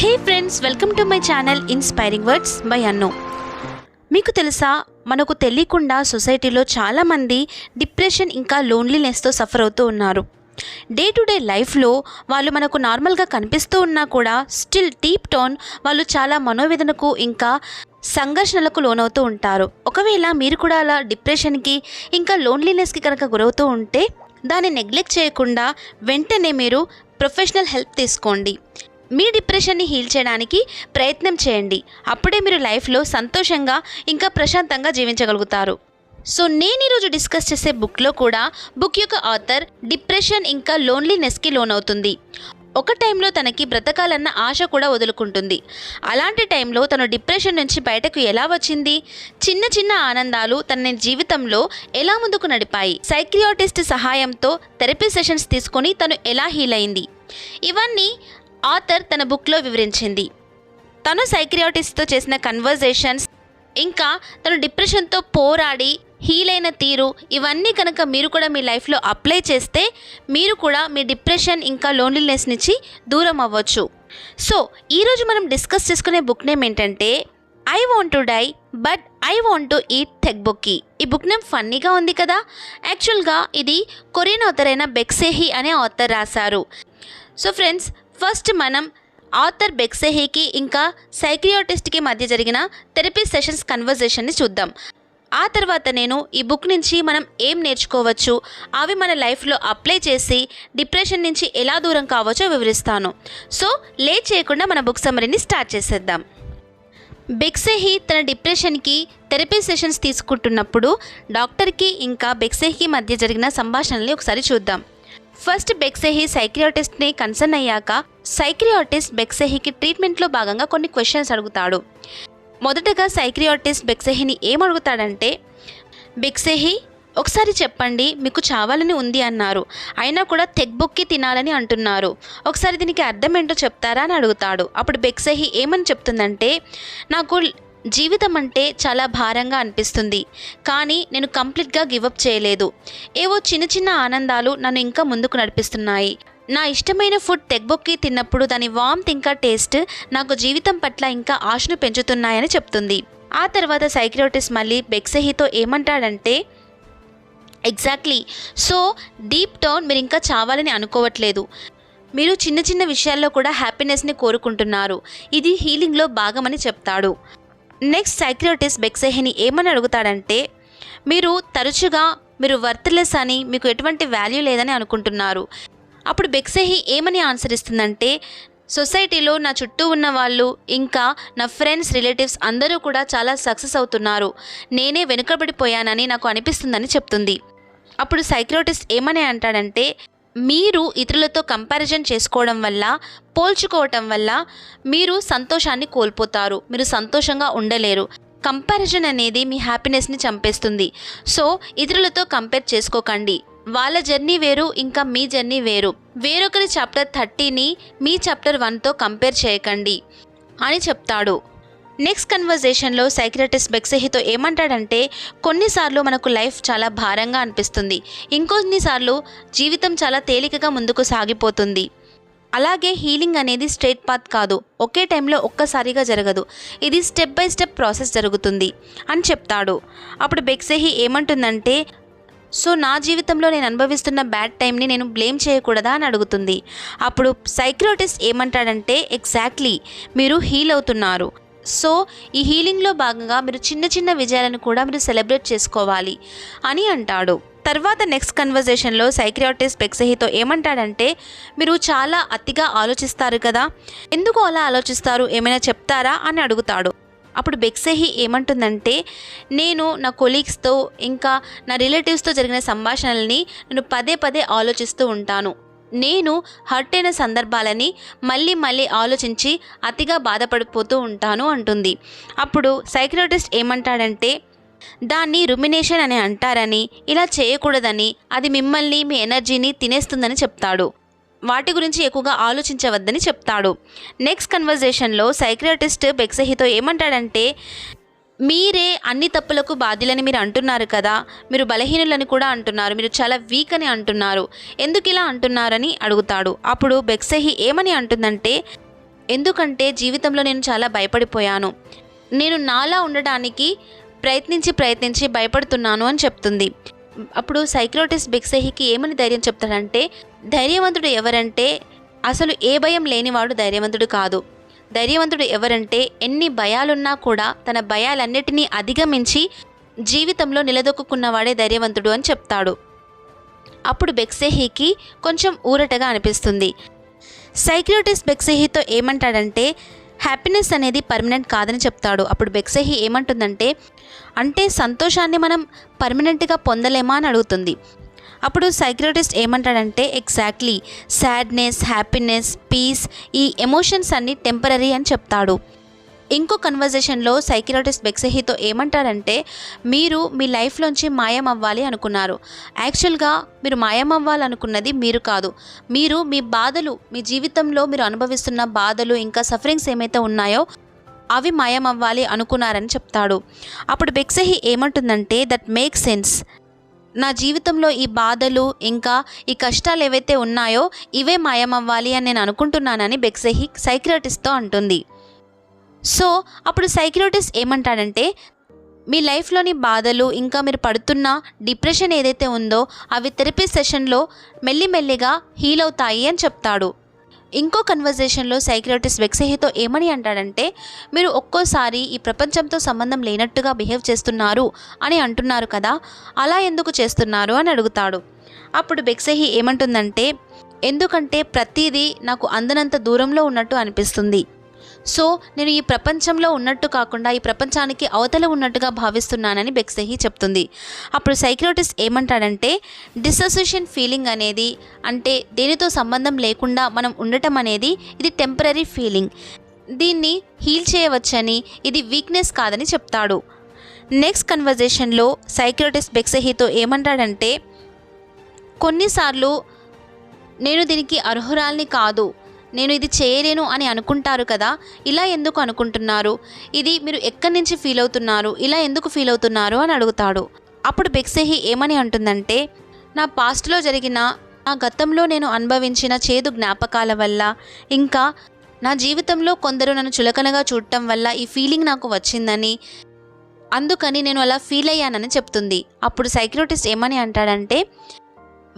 Hey friends welcome to my channel inspiring words by Annu మీకు తెలుసా మనకు తెలియకుండా సొసైటీలో చాలామంది డిప్రెషన్ ఇంకా లోన్లీనెస్తో సఫర్ అవుతూ ఉన్నారు. డే టు డే లైఫ్లో వాళ్ళు మనకు నార్మల్గా కనిపిస్తూ ఉన్నా కూడా స్టిల్ డీప్ టోన్ వాళ్ళు చాలా మనోవేదనకు ఇంకా సంఘర్షణలకు లోనవుతూ ఉంటారు. ఒకవేళ మీరు కూడా అలా డిప్రెషన్కి ఇంకా లోన్లీనెస్కి కనుక గురవుతూ ఉంటే దాన్ని నెగ్లెక్ట్ చేయకుండా వెంటనే మీరు ప్రొఫెషనల్ హెల్ప్ తీసుకోండి. మీ డిప్రెషన్ని హీల్ చేయడానికి ప్రయత్నం చేయండి. అప్పుడే మీరు లైఫ్లో సంతోషంగా ఇంకా ప్రశాంతంగా జీవించగలుగుతారు. సో నేను ఈరోజు డిస్కస్ చేసే బుక్లో కూడా బుక్ యొక్క ఆథర్ డిప్రెషన్ ఇంకా లోన్లీనెస్కి లోనవుతుంది. ఒక టైంలో తనకి బ్రతకాలన్న ఆశ కూడా వదులుకుంటుంది. అలాంటి టైంలో తను డిప్రెషన్ నుంచి బయటకు ఎలా వచ్చింది? చిన్న చిన్న ఆనందాలు తన జీవితంలో ఎలా ముందుకు నడిపాయి? సైక్రియాటిస్ట్ సహాయంతో థెరపీ సెషన్స్ తీసుకొని తను ఎలా హీల్ అయింది ఇవన్నీ ఆథర్ తన బుక్లో వివరించింది. తను సైక్రియాటిస్ట్తో చేసిన కన్వర్జేషన్స్ ఇంకా తను డిప్రెషన్తో పోరాడి హీల్ అయిన తీరు ఇవన్నీ కనుక మీరు కూడా మీ లైఫ్లో అప్లై చేస్తే మీరు కూడా మీ డిప్రెషన్ ఇంకా లోన్లీనెస్ నుంచి దూరం అవ్వచ్చు. సో ఈరోజు మనం డిస్కస్ చేసుకునే బుక్ నేమ్ ఏంటంటే I want to die but I want to eat థెక్ బుక్కి. ఈ బుక్ నేమ్ ఫన్నీగా ఉంది కదా? యాక్చువల్గా ఇది కొరియన్ ఆథర్ అయిన బెక్సేహి అనే ఆథర్ రాశారు. సో ఫ్రెండ్స్ ఫస్ట్ మనం ఆథర్ బెక్సెహీకి ఇంకా సైక్రియాటిస్ట్కి మధ్య జరిగిన థెరపీ సెషన్స్ కన్వర్జేషన్ని చూద్దాం. ఆ తర్వాత నేను ఈ బుక్ నుంచి మనం ఏం నేర్చుకోవచ్చు అవి మన లైఫ్లో అప్లై చేసి డిప్రెషన్ నుంచి ఎలా దూరం కావచ్చో వివరిస్తాను. సో లేట్ చేయకుండా మన బుక్ సమరీని స్టార్ట్ చేసేద్దాం. బెక్సెహి తన డిప్రెషన్కి థెరపీ సెషన్స్ తీసుకుంటున్నప్పుడు డాక్టర్కి ఇంకా బెక్సెహి మధ్య జరిగిన సంభాషణల్ని ఒకసారి చూద్దాం. ఫస్ట్ బెక్సెహి సైక్రియాటిస్ట్ని కన్సర్న్ అయ్యాక సైక్రియాటిస్ట్ బెక్సెహికి ట్రీట్మెంట్లో భాగంగా కొన్ని క్వశ్చన్స్ అడుగుతాడు. మొదటగా సైక్రియాటిస్ట్ బెక్సెహిని ఏం అడుగుతాడంటే బెక్సెహి ఒకసారి చెప్పండి మీకు చావాలని ఉంది అన్నారు. అయినా కూడా తెగ్ బుక్కి తినాలని అంటున్నారు. ఒకసారి దీనికి అర్థం ఏంటో చెప్తారా అని అడుగుతాడు. అప్పుడు బెక్సెహి ఏమని చెప్తుందంటే నాకు జీవితం అంటే చాలా భారంగా అనిపిస్తుంది. కానీ నేను కంప్లీట్గా గివప్ చేయలేదు. ఏవో చిన్న చిన్న ఆనందాలు నన్ను ఇంకా ముందుకు నడిపిస్తున్నాయి. నా ఇష్టమైన ఫుడ్ తెగ్బొక్కి తిన్నప్పుడు దాని వామ్త్ ఇంకా టేస్ట్ నాకు జీవితం పట్ల ఇంకా ఆశను పెంచుతున్నాయని చెప్తుంది. ఆ తర్వాత సైక్రోటిస్ మళ్ళీ బెక్సెహితో ఏమంటాడంటే ఎగ్జాక్ట్లీ. సో డీప్ డౌన్ మీరు ఇంకా చావాలని అనుకోవట్లేదు. మీరు చిన్న చిన్న విషయాల్లో కూడా హ్యాపీనెస్ని కోరుకుంటున్నారు. ఇది హీలింగ్లో భాగమని చెప్తాడు. నెక్స్ట్ సైక్రోటిస్ట్ బెక్సెహెని ఏమని అడుగుతాడంటే మీరు తరచుగా మీరు వర్త్లెస్ అని మీకు ఎటువంటి వాల్యూ లేదని అనుకుంటున్నారు. అప్పుడు బెక్సెహి ఏమని ఆన్సర్ ఇస్తుందంటే సొసైటీలో నా చుట్టూ ఉన్న వాళ్ళు ఇంకా నా ఫ్రెండ్స్ రిలేటివ్స్ అందరూ కూడా చాలా సక్సెస్ అవుతున్నారు. నేనే వెనుకబడిపోయానని నాకు అనిపిస్తుందని చెప్తుంది. అప్పుడు సైక్రోటిస్ట్ ఏమని అంటాడంటే మీరు ఇతరులతో కంపారిజన్ చేసుకోవడం వల్ల పోల్చుకోవటం వల్ల మీరు సంతోషాన్ని కోల్పోతారు. మీరు సంతోషంగా ఉండలేరు. కంపారిజన్ అనేది మీ హ్యాపీనెస్ని చంపేస్తుంది. సో ఇతరులతో కంపేర్ చేసుకోకండి. వాళ్ళ జర్నీ వేరు ఇంకా మీ జర్నీ వేరు. వేరొకరి చాప్టర్ థర్టీని మీ చాప్టర్ వన్తో కంపేర్ చేయకండి అని చెప్తాడు. నెక్స్ట్ కన్వర్జేషన్లో సైక్రటిస్ట్ బెక్సెహితో ఏమంటాడంటే కొన్నిసార్లు మనకు లైఫ్ చాలా భారంగా అనిపిస్తుంది. ఇంకొన్నిసార్లు జీవితం చాలా తేలికగా ముందుకు సాగిపోతుంది. అలాగే హీలింగ్ అనేది స్ట్రైట్ పాత్ కాదు. ఒకే టైంలో ఒక్కసారిగా జరగదు. ఇది స్టెప్ బై స్టెప్ ప్రాసెస్ జరుగుతుంది అని చెప్తాడు. అప్పుడు బెక్సెహి ఏమంటుందంటే సో నా జీవితంలో నేను అనుభవిస్తున్న బ్యాడ్ టైంని నేను బ్లేమ్ చేయకూడదా? అని అడుగుతుంది. అప్పుడు సైక్రోటిస్ట్ ఏమంటాడంటే ఎగ్జాక్ట్లీ మీరు హీల్ అవుతున్నారు. సో ఈ హీలింగ్లో భాగంగా మీరు చిన్న చిన్న విజయాలను కూడా మీరు సెలబ్రేట్ చేసుకోవాలి అని అంటాడు. తర్వాత నెక్స్ట్ కన్వర్జేషన్లో సైక్రియాటిస్ట్ బెక్సహితో ఏమంటాడంటే మీరు చాలా అతిగా ఆలోచిస్తారు కదా ఎందుకు అలా ఆలోచిస్తారు ఏమైనా చెప్తారా అని అడుగుతాడు. అప్పుడు బెక్సెహి ఏమంటుందంటే నేను నా కొలీగ్స్తో ఇంకా నా రిలేటివ్స్తో జరిగిన సంభాషణల్ని నేను పదే పదే ఆలోచిస్తూ ఉంటాను. నేను హర్ట్ అయిన సందర్భాలని మళ్ళీ మళ్ళీ ఆలోచించి అతిగా బాధపడిపోతూ ఉంటాను అంటుంది. అప్పుడు సైక్రటిస్ట్ ఏమంటాడంటే దాన్ని రుమినేషన్ అని అంటారని ఇలా చేయకూడదని అది మిమ్మల్ని మీ ఎనర్జీని తినేస్తుందని చెప్తాడు. వాటి గురించి ఎక్కువగా ఆలోచించవద్దని చెప్తాడు. నెక్స్ట్ కన్వర్జేషన్లో సైక్రటిస్ట్ బెక్సహితో ఏమంటాడంటే మీరే అన్ని తప్పులకు బాధ్యులని మీరు అంటున్నారు కదా. మీరు బలహీనులని కూడా అంటున్నారు. మీరు చాలా వీక్ అని అంటున్నారు. ఎందుకు ఇలా అంటున్నారని అడుగుతాడు. అప్పుడు బెక్సహి ఏమని అంటుందంటే ఎందుకంటే జీవితంలో నేను చాలా భయపడిపోయాను. నేను నాలా ఉండడానికి ప్రయత్నించి ప్రయత్నించి భయపడుతున్నాను అని చెప్తుంది. అప్పుడు సైక్రోటిస్ట్ బెక్సెహికి ఏమని ధైర్యం చెప్తాడంటే ధైర్యవంతుడు ఎవరంటే అసలు ఏ భయం లేనివాడు ధైర్యవంతుడు కాదు. ధైర్యవంతుడు ఎవరంటే ఎన్ని భయాలున్నా కూడా తన భయాలన్నిటినీ అధిగమించి జీవితంలో నిలదొక్కున్నవాడే ధైర్యవంతుడు అని చెప్తాడు. అప్పుడు బెక్సెహీకి కొంచెం ఊరటగా అనిపిస్తుంది. సైక్రియోటిస్ట్ బెక్సెహీతో ఏమంటాడంటే హ్యాపీనెస్ అనేది పర్మనెంట్ కాదని చెప్తాడు. అప్పుడు బెక్సెహీ ఏమంటుందంటే అంటే సంతోషాన్ని మనం పర్మనెంట్గా పొందలేమా? అని అడుగుతుంది. అప్పుడు సైక్రటిస్ట్ ఏమంటాడంటే ఎగ్జాక్ట్లీ సాడ్నెస్ హ్యాపీనెస్ పీస్ ఈ ఎమోషన్స్ అన్నీ టెంపరీ అని చెప్తాడు. ఇంకో కన్వర్జేషన్లో సైకియాట్రిస్ట్ బెక్సెహీతో ఏమంటారంటే మీరు మీ లైఫ్లోంచి మాయం అవ్వాలి అనుకున్నారు. యాక్చువల్గా మీరు మాయం అవ్వాలనుకున్నది మీరు కాదు. మీరు మీ బాధలు మీ జీవితంలో మీరు అనుభవిస్తున్న బాధలు ఇంకా సఫరింగ్స్ ఏమైతే ఉన్నాయో అవి మాయం అవ్వాలి అనుకున్నారని చెప్తాడు. అప్పుడు బెక్సహి ఏమంటుందంటే దట్ మేక్ సెన్స్. నా జీవితంలో ఈ బాధలు ఇంకా ఈ కష్టాలు ఏవైతే ఉన్నాయో ఇవే మాయమవ్వాలి అని నేను అనుకుంటున్నానని బెక్సెహి సైక్రియాటిస్ట్తో అంటుంది. సో అప్పుడు సైక్రోటిస్ ఏమంటాడంటే మీ లైఫ్లోని బాధలు ఇంకా మీరు పడుతున్న డిప్రెషన్ ఏదైతే ఉందో అవి థెరపీ సెషన్లో మెల్లిమెల్లిగా హీల్ అవుతాయి అని చెప్తాడు. ఇంకో కన్వర్జేషన్లో సైక్రియాటిస్ట్ వెక్సెహితో ఏమని అంటాడంటే మీరు ఒక్కోసారి ఈ ప్రపంచంతో సంబంధం లేనట్టుగా బిహేవ్ చేస్తున్నారు అని అంటున్నారు కదా అలా ఎందుకు చేస్తున్నారు అని అడుగుతాడు. అప్పుడు బెక్సహి ఏమంటుందంటే ఎందుకంటే ప్రతిదీ నాకు అందనంత దూరంలో ఉన్నట్టు అనిపిస్తుంది. సో నేను ఈ ప్రపంచంలో ఉన్నట్టు కాకుండా ఈ ప్రపంచానికి అవతల ఉన్నట్టుగా భావిస్తున్నానని బెక్సెహి చెప్తుంది. అప్పుడు సైక్రోటిస్ట్ ఏమంటాడంటే డిసోసియేషన్ ఫీలింగ్ అనేది అంటే దేనితో సంబంధం లేకుండా మనం ఉండటం అనేది ఇది టెంపరీ ఫీలింగ్. దీన్ని హీల్ చేయవచ్చని ఇది వీక్నెస్ కాదని చెప్తాడు. నెక్స్ట్ కన్వర్జేషన్లో సైక్రోటిస్ట్ బెక్సెహితో ఏమంటాడంటే కొన్నిసార్లు నేను దీనికి అర్హురాల్ని కాదు. నేను ఇది చేయలేను అని అనుకుంటారు కదా ఇలా ఎందుకు అనుకుంటున్నారు? ఇది మీరు ఎక్కడి నుంచి ఫీల్ అవుతున్నారు? ఇలా ఎందుకు ఫీల్ అవుతున్నారు? అని అడుగుతాడు. అప్పుడు బెక్సెహి ఏమని అంటుందంటే నా పాస్ట్లో జరిగిన నా గతంలో నేను అనుభవించిన చేదు జ్ఞాపకాల వల్ల ఇంకా నా జీవితంలో కొందరు నన్ను చులకనగా చూడటం వల్ల ఈ ఫీలింగ్ నాకు వచ్చిందని అందుకని నేను అలా ఫీల్ అయ్యానని చెప్తుంది. అప్పుడు సైక్రోటిస్ట్ ఏమని అంటాడంటే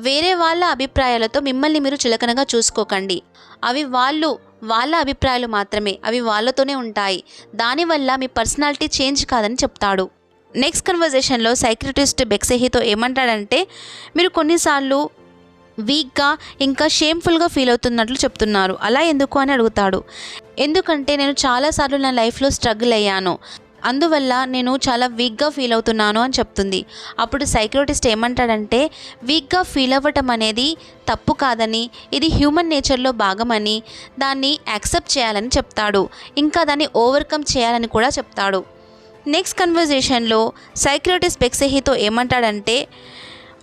వేరే వాళ్ళ అభిప్రాయాలతో మిమ్మల్ని మీరు చులకనగా చూసుకోకండి. అవి వాళ్ళు వాళ్ళ అభిప్రాయాలు మాత్రమే. అవి వాళ్ళతోనే ఉంటాయి. దానివల్ల మీ పర్సనాలిటీ చేంజ్ కాదని చెప్తాడు. నెక్స్ట్ కన్వర్జేషన్లో సైక్రటిస్ట్ బెక్సెహితో ఏమంటాడంటే మీరు కొన్నిసార్లు వీక్గా ఇంకా షేమ్ఫుల్గా ఫీల్ అవుతున్నట్లు చెప్తున్నారు. అలా ఎందుకు? అని అడుగుతాడు. ఎందుకంటే నేను చాలాసార్లు నా లైఫ్లో స్ట్రగుల్ అయ్యాను. అందువల్ల నేను చాలా వీక్గా ఫీల్ అవుతున్నాను అని చెప్తుంది. అప్పుడు సైక్రోటిస్ట్ ఏమంటాడంటే వీక్గా ఫీల్ అవ్వటం అనేది తప్పు కాదని ఇది హ్యూమన్ నేచర్లో భాగమని దాన్ని యాక్సెప్ట్ చేయాలని చెప్తాడు. ఇంకా దాన్ని ఓవర్కమ్ చేయాలని కూడా చెప్తాడు. నెక్స్ట్ కన్వర్జేషన్లో సైక్రోటిస్ట్ బెక్సెహితో ఏమంటాడంటే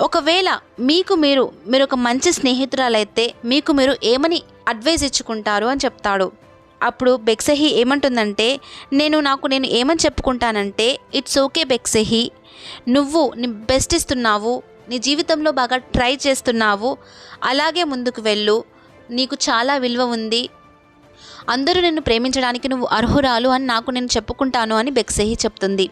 ఒకవేళ మీకు మీరు మీరు ఒక మంచి స్నేహితురాలైతే మీకు మీరు ఏమని అడ్వైజ్ ఇచ్చుకుంటారు? అని చెప్తాడు. అప్పుడు బెక్సెహి ఏమంటుందంటే నేను నాకు నేను ఏమని చెప్పుకుంటానంటే ఇట్స్ ఓకే బెక్సెహి నువ్వు నీ బెస్ట్ ఇస్తున్నావు నీ జీవితంలో బాగా ట్రై చేస్తున్నావు అలాగే ముందుకు వెళ్ళు నీకు చాలా విలువ ఉంది అందరూ నిన్ను ప్రేమించడానికి నువ్వు అర్హురాలు అని నాకు నేను చెప్పుకుంటాను అని బెక్సెహి చెప్తుంది.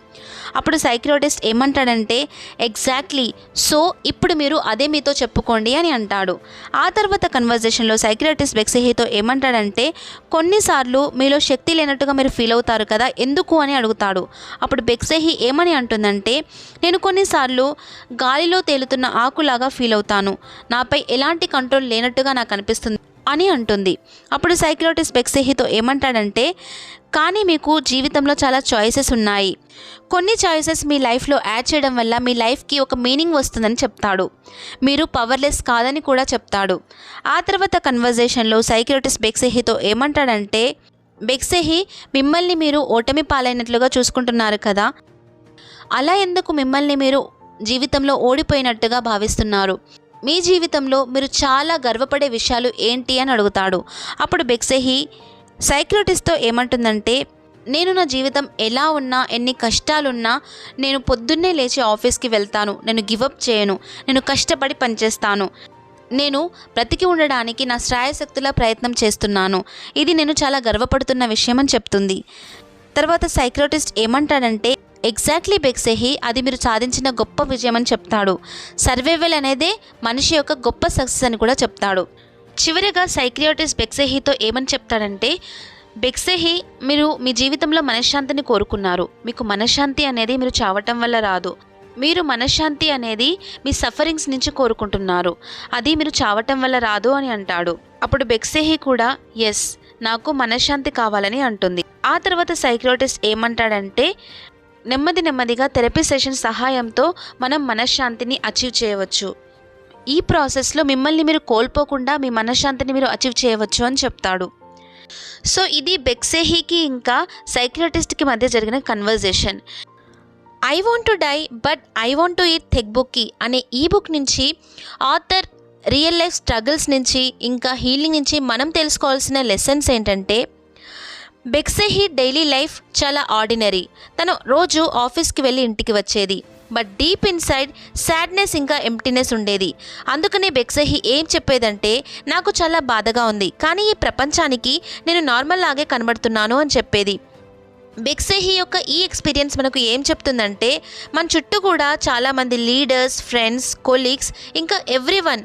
అప్పుడు సైక్రోటిస్ట్ ఏమంటాడంటే ఎగ్జాక్ట్లీ సో ఇప్పుడు మీరు అదే మీతో చెప్పుకోండి అని అంటాడు. ఆ తర్వాత కన్వర్జేషన్లో సైక్రియాటిస్ట్ బెక్సెహితో ఏమంటాడంటే కొన్నిసార్లు మీలో శక్తి లేనట్టుగా మీరు ఫీల్ అవుతారు కదా ఎందుకు అని అడుగుతాడు. అప్పుడు బెక్సెహి ఏమని అంటుందంటే నేను కొన్నిసార్లు గాలిలో తేలుతున్న ఆకులాగా ఫీల్ అవుతాను. నాపై ఎలాంటి కంట్రోల్ లేనట్టుగా నాకు అనిపిస్తుంది. అని అంటుంది. అప్పుడు సైక్రోటిస్ట్ బెక్సెహితో ఏమంటాడంటే కానీ మీకు జీవితంలో చాలా చాయిసెస్ ఉన్నాయి. కొన్ని చాయిసెస్ మీ లైఫ్లో యాడ్ చేయడం వల్ల మీ లైఫ్కి ఒక మీనింగ్ వస్తుందని చెప్తాడు. మీరు పవర్లెస్ కాదని కూడా చెప్తాడు. ఆ తర్వాత కన్వర్జేషన్లో సైక్రోటిస్ట్ బెక్సెహితో ఏమంటాడంటే బెక్సెహి మిమ్మల్ని మీరు ఓటమి పాలైనట్లుగా చూసుకుంటున్నారు కదా? అలా ఎందుకు మిమ్మల్ని మీరు జీవితంలో ఓడిపోయినట్టుగా భావిస్తున్నారు? మీ జీవితంలో మీరు చాలా గర్వపడే విషయాలు ఏంటి అని అడుగుతాడు. అప్పుడు బెక్సెహి సైక్రోటిస్ట్తో ఏమంటుందంటే నేను నా జీవితం ఎలా ఉన్నా ఎన్ని కష్టాలున్నా నేను పొద్దున్నే లేచి ఆఫీస్కి వెళ్తాను. నేను గివప్ చేయను. నేను కష్టపడి పనిచేస్తాను. నేను బ్రతికి ఉండడానికి నా శ్రాయశక్తుల ప్రయత్నం చేస్తున్నాను. ఇది నేను చాలా గర్వపడుతున్న విషయం అని చెప్తుంది. తర్వాత సైక్రోటిస్ట్ ఏమంటాడంటే ఎగ్జాక్ట్లీ బెక్సెహి అది మీరు సాధించిన గొప్ప విజయం అని చెప్తాడు. సర్వైవల్ అనేదే మనిషి యొక్క గొప్ప సక్సెస్ అని కూడా చెప్తాడు. చివరిగా సైక్రియాటిస్ బెక్సెహితో ఏమని చెప్తాడంటే బెక్సెహి మీరు మీ జీవితంలో మనశ్శాంతిని కోరుకున్నారు. మీకు మనశ్శాంతి అనేది మీరు చావటం వల్ల రాదు. మీరు మనశ్శాంతి అనేది మీ సఫరింగ్స్ నుంచి కోరుకుంటున్నారు. అది మీరు చావటం వల్ల రాదు అని అంటాడు. అప్పుడు బెక్సెహి కూడా ఎస్ నాకు మనశ్శాంతి కావాలని అంటుంది. ఆ తర్వాత సైక్రోటిస్ట్ ఏమంటాడంటే నెమ్మది నెమ్మదిగా థెరపీ సెషన్ సహాయంతో మనం మనశ్శాంతిని అచీవ్ చేయవచ్చు. ఈ ప్రాసెస్లో మిమ్మల్ని మీరు కోల్పోకుండా మీ మనశ్శాంతిని మీరు అచీవ్ చేయవచ్చు అని చెప్తాడు. సో ఇది బెక్సేహీకి ఇంకా సైక్రటిస్ట్కి మధ్య జరిగిన conversation I want to die but I want to eat థెక్ బుక్కి అనే ఈ బుక్ నుంచి ఆథర్ రియల్ లైఫ్ స్ట్రగుల్స్ నుంచి ఇంకా హీలింగ్ నుంచి మనం తెలుసుకోవాల్సిన లెసన్స్ ఏంటంటే బెక్సెహీ డైలీ లైఫ్ చాలా ఆర్డినరీ. తను రోజు ఆఫీస్కి వెళ్ళి ఇంటికి వచ్చేది. బట్ డీప్ ఇన్సైడ్ సాడ్నెస్ ఇంకా ఎంప్టీనెస్ ఉండేది. అందుకనే బెక్సహి ఏం చెప్పేదంటే నాకు చాలా బాధగా ఉంది. కానీ ఈ ప్రపంచానికి నేను నార్మల్ లాగే కనబడుతున్నాను అని చెప్పేది. బెక్సెహి యొక్క ఈ ఎక్స్పీరియన్స్ మనకు ఏం చెప్తుందంటే మన చుట్టూ కూడా చాలామంది లీడర్స్ ఫ్రెండ్స్ కొలీగ్స్ ఇంకా ఎవ్రీ వన్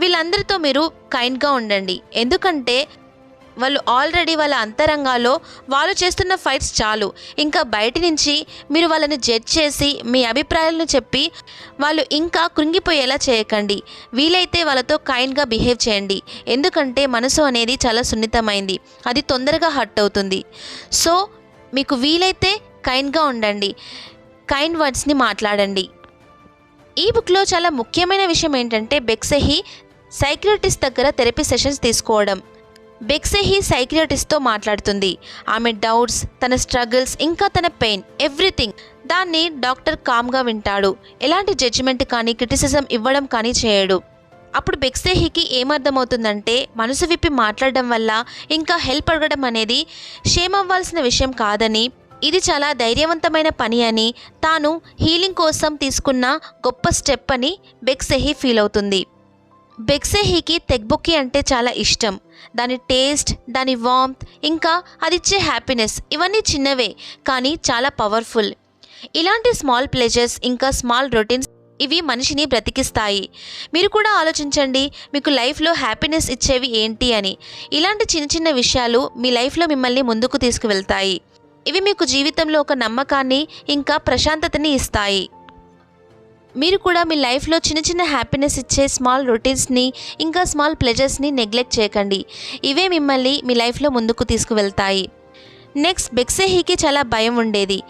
వీళ్ళందరితో మీరు కైండ్గా ఉండండి. ఎందుకంటే వాళ్ళు ఆల్రెడీ వాళ్ళ అంతరంగాలో వాళ్ళు చేస్తున్న ఫైట్స్ చాలు. ఇంకా బయట నుంచి మీరు వాళ్ళని జడ్జ్ చేసి మీ అభిప్రాయాలను చెప్పి వాళ్ళు ఇంకా కృంగిపోయేలా చేయకండి. వీలైతే వాళ్ళతో కైండ్గా బిహేవ్ చేయండి. ఎందుకంటే మనసు అనేది చాలా సున్నితమైంది. అది తొందరగా హర్ట్ అవుతుంది. సో మీకు వీలైతే కైండ్గా ఉండండి. కైండ్ వర్డ్స్ని మాట్లాడండి. ఈ బుక్లో చాలా ముఖ్యమైన విషయం ఏంటంటే బెక్సెహి సైక్రటిస్ట్ దగ్గర థెరపీ సెషన్స్ తీసుకోవడం. బెక్సెహి సైక్రిటిస్ట్తో మాట్లాడుతుంది. ఆమె డౌట్స్ తన స్ట్రగుల్స్ ఇంకా తన పెయిన్ ఎవ్రీథింగ్ దాన్ని డాక్టర్ కామ్గా వింటాడు. ఎలాంటి జడ్జిమెంట్ కానీ క్రిటిసిజం ఇవ్వడం కానీ చేయడు. అప్పుడు బెక్సేహికి ఏమర్థమవుతుందంటే మనసు విప్పి మాట్లాడడం వల్ల ఇంకా హెల్ప్ అడగడం అనేది షేమ్ అవ్వాల్సిన విషయం కాదని ఇది చాలా ధైర్యవంతమైన పని అని తాను హీలింగ్ కోసం తీసుకున్న గొప్ప స్టెప్ అని బెక్సెహి ఫీల్ అవుతుంది బెక్సెహీకి తెగ్బుక్కి అంటే చాలా ఇష్టం. దాని టేస్ట్ దాని వామ్త్ ఇంకా అది ఇచ్చే హ్యాపీనెస్ ఇవన్నీ చిన్నవే కానీ చాలా పవర్ఫుల్ ఇలాంటి స్మాల్ ప్లెజర్స్ ఇంకా స్మాల్ రొటీన్స్ ఇవి మనిషిని బ్రతికిస్తాయి. మీరు కూడా ఆలోచించండి మీకు లైఫ్లో హ్యాపీనెస్ ఇచ్చేవి ఏంటి అని. ఇలాంటి చిన్న చిన్న విషయాలు మీ లైఫ్లో మిమ్మల్ని ముందుకు తీసుకువెళ్తాయి. ఇవి మీకు జీవితంలో ఒక నమ్మకాన్ని ఇంకా ప్రశాంతతని ఇస్తాయి. మీరు కూడా మీ లైఫ్లో చిన్న చిన్న హ్యాపీనెస్ ఇచ్చే స్మాల్ రొటీన్స్ని ఇంకా స్మాల్ ప్లెజర్స్ని నెగ్లెక్ట్ చేయకండి. ఇవే మిమ్మల్ని మీ లైఫ్లో ముందుకు తీసుకువెళ్తాయి. నెక్స్ట్ బెక్సెహీకి చాలా భయం ఉండేది.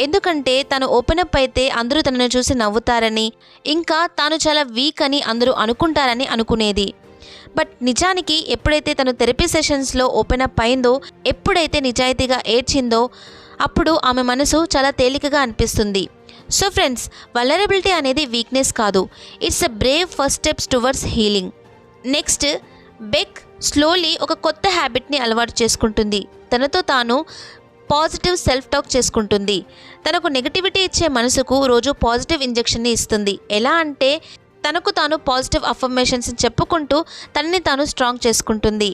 ఎందుకంటే తను ఓపెన్ అప్ అయితే అందరూ తనను చూసి నవ్వుతారని ఇంకా తాను చాలా వీక్ అని అందరూ అనుకుంటారని అనుకునేది. బట్ నిజానికి ఎప్పుడైతే తను థెరపీ సెషన్స్లో ఓపెన్ అప్ అయిందో ఎప్పుడైతే నిజాయితీగా ఏడ్చిందో అప్పుడు ఆమె మనసు చాలా తేలికగా అనిపిస్తుంది. సో ఫ్రెండ్స్ వలరబిలిటీ అనేది వీక్నెస్ కాదు. It's a brave first steps towards healing next Baek slowly ఒక కొత్త హ్యాబిట్ని అలవాటు చేసుకుంటుంది. తనతో తాను పాజిటివ్ సెల్ఫ్ టాక్ చేసుకుంటుంది. తనకు నెగటివిటీ ఇచ్చే మనసుకు రోజు పాజిటివ్ ఇంజెక్షన్ని ఇస్తుంది. ఎలా అంటే తనకు తాను పాజిటివ్ అఫర్మేషన్స్ చెప్పుకుంటూ తనని తాను స్ట్రాంగ్ చేసుకుంటుంది.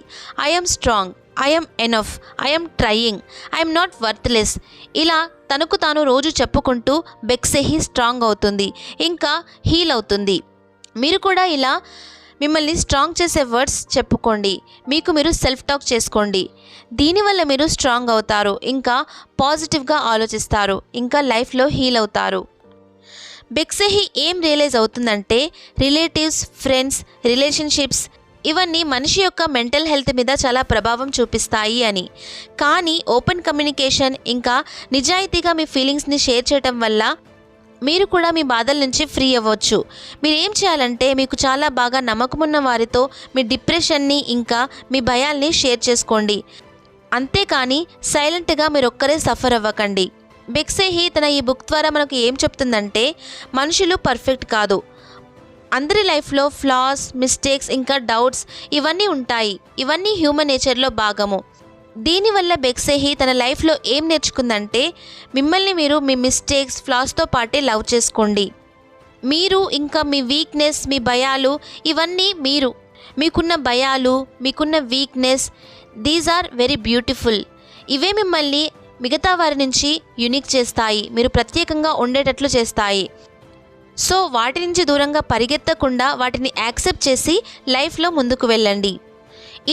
I'm strong I'm enough I'm trying I'm not worthless ఇలా తనకు తాను రోజు చెప్పుకుంటూ బెక్సెహి స్ట్రాంగ్ అవుతుంది. ఇంకా హీల్ అవుతుంది. మీరు కూడా ఇలా మిమ్మల్ని స్ట్రాంగ్ చేసే వర్డ్స్ చెప్పుకోండి. మీకు మీరు సెల్ఫ్ టాక్ చేసుకోండి దీనివల్ల మీరు స్ట్రాంగ్ అవుతారు. ఇంకా పాజిటివ్గా ఆలోచిస్తారు. ఇంకా లైఫ్లో హీల్ అవుతారు. బెక్సెహి ఏం రియలైజ్ అవుతుందంటే రిలేటివ్స్ ఫ్రెండ్స్ రిలేషన్షిప్స్ ఇవన్నీ మనిషి యొక్క మెంటల్ హెల్త్ మీద చాలా ప్రభావం చూపిస్తాయి అని. కానీ ఓపెన్ కమ్యూనికేషన్ ఇంకా నిజాయితీగా మీ ఫీలింగ్స్ని షేర్ చేయటం వల్ల మీరు కూడా మీ బాధల నుంచి ఫ్రీ అవ్వచ్చు. మీరు ఏం చేయాలంటే మీకు చాలా బాగా నమ్మకమున్న వారితో మీ డిప్రెషన్ని ఇంకా మీ భయాల్ని షేర్ చేసుకోండి. అంతేకాని సైలెంట్గా మీరు ఒక్కరే సఫర్ అవ్వకండి. బెక్సేహి తన ఈ బుక్ ద్వారా మనకు ఏం చెప్తుందంటే మనుషులు పర్ఫెక్ట్ కాదు. అందరి లైఫ్లో ఫ్లాస్ మిస్టేక్స్ ఇంకా డౌట్స్ ఇవన్నీ ఉంటాయి. ఇవన్నీ హ్యూమన్ నేచర్లో భాగము. దీనివల్ల బెక్సేహి తన లైఫ్లో ఏం నేర్చుకుందంటే మిమ్మల్ని మీరు మీ మిస్టేక్స్ ఫ్లాస్తో పాటే లవ్ చేసుకోండి. మీరు ఇంకా మీ వీక్నెస్ మీ భయాలు ఇవన్నీ మీరు మీకున్న భయాలు మీకున్న weakness these are very beautiful. ఇవే మిమ్మల్ని మిగతా వారి నుంచి యునిక్ చేస్తాయి. మీరు ప్రత్యేకంగా ఉండేటట్లు చేస్తాయి. సో వాటి నుంచి దూరంగా పరిగెత్తకుండా వాటిని యాక్సెప్ట్ చేసి లైఫ్లో ముందుకు వెళ్ళండి.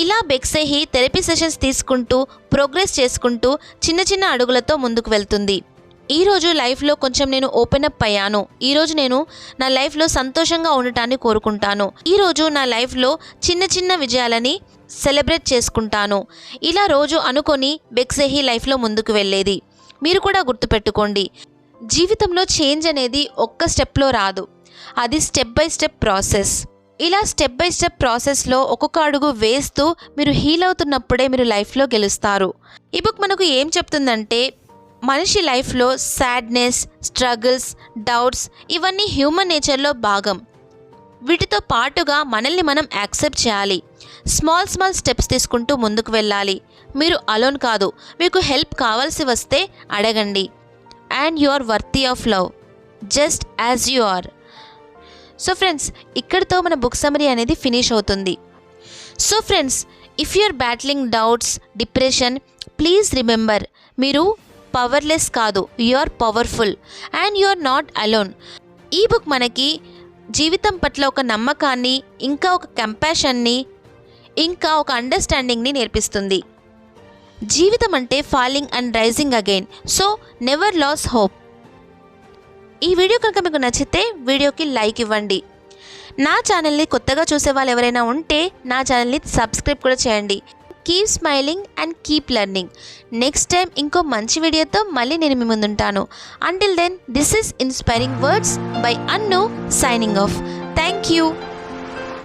ఇలా బెక్సెహి థెరపీ సెషన్స్ తీసుకుంటూ ప్రోగ్రెస్ చేసుకుంటూ చిన్న చిన్న అడుగులతో ముందుకు వెళ్తుంది. ఈరోజు లైఫ్లో కొంచెం నేను ఓపెన్ అప్ అయ్యాను. ఈరోజు నేను నా లైఫ్లో సంతోషంగా ఉండటాన్ని కోరుకుంటాను. ఈరోజు నా లైఫ్లో చిన్న చిన్న విజయాలని సెలబ్రేట్ చేసుకుంటాను. ఇలా రోజు అనుకొని బెక్సెహి లైఫ్లో ముందుకు వెళ్ళేది. మీరు కూడా గుర్తుపెట్టుకోండి. జీవితంలో చేంజ్ అనేది ఒక్క స్టెప్లో రాదు. అది స్టెప్ బై స్టెప్ ప్రాసెస్. ఇలా స్టెప్ బై స్టెప్ ప్రాసెస్లో ఒక్కొక్క అడుగు వేస్తూ మీరు హీల్ అవుతున్నప్పుడే మీరు లైఫ్లో గెలుస్తారు. ఈ బుక్ మనకు ఏం చెప్తుందంటే మనిషి లైఫ్లో సాడ్నెస్ స్ట్రగుల్స్ డౌట్స్ ఇవన్నీ హ్యూమన్ నేచర్లో భాగం. వీటితో పాటుగా మనల్ని మనం యాక్సెప్ట్ చేయాలి. స్మాల్ స్మాల్ స్టెప్స్ తీసుకుంటూ ముందుకు వెళ్ళాలి. మీరు అలోన్ కాదు మీకు హెల్ప్ కావాల్సి వస్తే అడగండి. And you are worthy of love just as you are so friends ఇక్కడితో మన బుక్ సమరీ అనేది ఫినిష్ అవుతుంది. So friends if you are battling doubts depression please remember మీరు పవర్లెస్ కాదు you are powerful and you are not alone ఈ book మనకి జీవితం పట్ల ఒక నమ్మకాన్ని ఇంకా ఒక కంపాషన్ని ఇంకా ఒక అండర్స్టాండింగ్ని నేర్పిస్తుంది. జీవితం అంటే falling and rising again. So never lose hope ఈ వీడియో కనుక మీకు నచ్చితే వీడియోకి లైక్ ఇవ్వండి. నా ఛానల్ని కొత్తగా చూసే వాళ్ళు ఎవరైనా ఉంటే నా ఛానల్ని సబ్స్క్రైబ్ కూడా చేయండి. Keep smiling and keep learning next time ఇంకో మంచి వీడియోతో మళ్ళీ నేను మీ ముందుంటాను. Until then this is inspiring words by Annu signing off thank you